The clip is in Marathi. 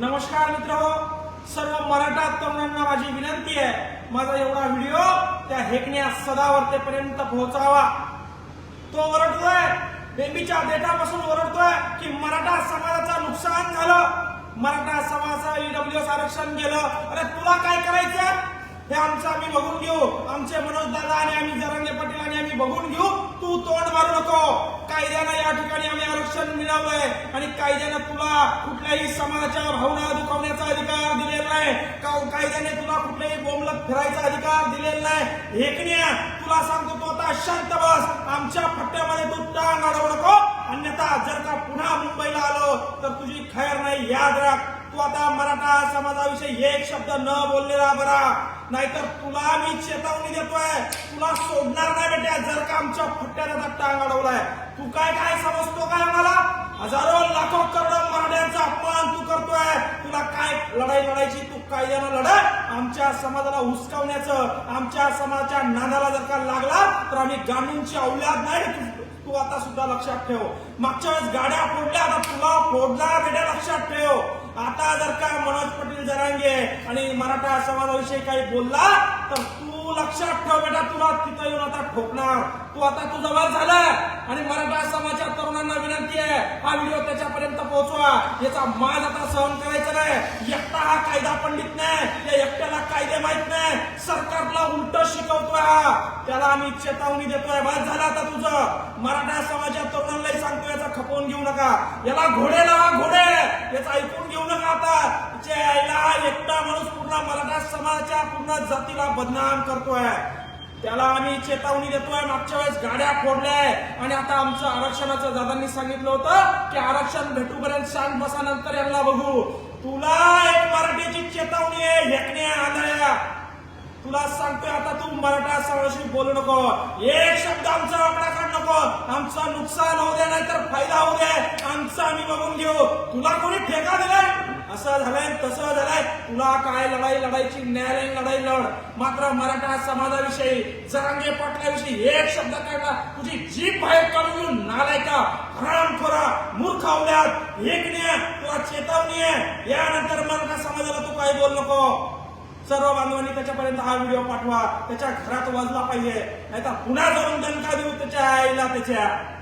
नमस्कार मित्र हो सर्व मराठा तरुणांना माझी विनंती आहे माझा एवढा व्हिडिओ त्या हेकण्या सदावर्तेपर्यंत पोहोचावा. तो ओरडतोय बेबीच्या देठापासून ओरडतोय की मराठा समाजाचं नुकसान झालं. मराठा समाजाचं ईडब्ल्यूएस आरक्षण गेलं. अरे तुला काय करायचं हे आमचं आम्ही बघून घेऊ. आमचे मनोज दादा आणि आम्ही जरांगे पाटील आणि आम्ही बघून घेऊ. तू तोंड मारू नको. कायद्यानं या ठिकाणी आम्ही आरक्षण मिळावलंय आणि कायद्यानं तुला कुठल्याही समाजाच्या भावना दुखावण्याचा अधिकार दिलेला नाही. का- हो, कायद्याने तुला कुठल्याही बोमलत फिरायचा अधिकार दिलेला नाही. एकण्या तुला सांगतो तू आता शांत बस. आमच्या फट्ट्यामध्ये तू टांग अडवू नको. अन्यथा जर का पुन्हा मुंबईला तर तुझी खैर नाही याद राख. तू आता मराठा समाजाविषयी एक शब्द न बोललेला बरा. नाहीतर तुला मी चेतावणी देतोय. तुला सोडणार नाही बेट्या जर का आमच्या फट्ट्याने आता टांग अडवलाय. तू काय काय समजतो काय आम्हाला? हजारो लाखो करोडो मराठ्यांचा अपमान तू करतोय. तुला काय लढाई लढायची? तू कायद्यानं लढा. आमच्या समाजाला हुसकावण्याचं आमच्या समाजाच्या नादाला जर का लागला तर आम्ही गांडूंची औलाद नाही तू आता सुद्धा लक्षात ठेव. मागच्या वेळेस गाड्या फोडल्या आता तुला फोडणार बेटा लक्षात ठेव. आता जर का मनोज पाटील जरांगे आणि मराठा समाजाविषयी काही बोलला तर तू लक्षात ठेव बेटा तुला तिथं येऊन आता ठोकणार. तू आता तू जवळ झाला. आणि मराठा समाजाच्या तरुणांना विनंती आहे हा व्हिडिओ त्याच्यापर्यंत पोहोचवा. याचा मान आता सहन करायचा नाही. एकटा हा कायदा पंडित नाही. त्या एकट्याला कायदे माहीत नाही. सरकारला त्याला आम्ही चेतावणी देतोय. बस झाला आता तुझं. मराठा समाजात तरुणांनाही सांगतो याचा खपवून घेऊ नका. याला घोडे लावा घोडे. याचा ऐकून घेऊ नका आता. याला एकटा माणूस पूर्ण मराठा समाजाच्या पूर्ण जातीला बदनाम करतोय. त्याला आम्ही चेतावणी देतोय. मागच्या वेळेस गाड्या फोडल्याय आणि आता आमचं आरक्षणाचं दादांनी सांगितलं होतं की आरक्षण भेटूपर्यंत शांत बसा नंतर यांना बघू. तुला एक मराठीची चेतावणी आहे हेकण्या आंधळ्या तुला सांगतोय आता तू मराठा समाजाशी बोलू नको. एक शब्द आमचा वाकडा काढ नको. आमचं नुकसान होऊ दे नाहीतर फायदा होऊ दे. आमचं आम्ही बघून घेऊ. तुला कोणी ठेका दिलाय? असं झालंय तसं झालंय. तुला काय लढाई लढायची न्यायालयीन लढाई लढ. मात्र मराठा समाजाविषयी जरांगे पाटलाविषयी एक शब्द काढला. तुझी जीप बाहेर काढून घेऊन नालायका हरामखोरा मूर्ख आवल्यात एकण्या तुला चेतावणी आहे. यानंतर मराठा समाजाला तू काही बोल नको. सर्व बांधवांनी त्याच्यापर्यंत हा व्हिडिओ पाठवा. त्याच्या घरात वाजला पाहिजे. नाहीतर पुन्हा जाऊन दणका देऊ त्याच्या आईला त्याच्या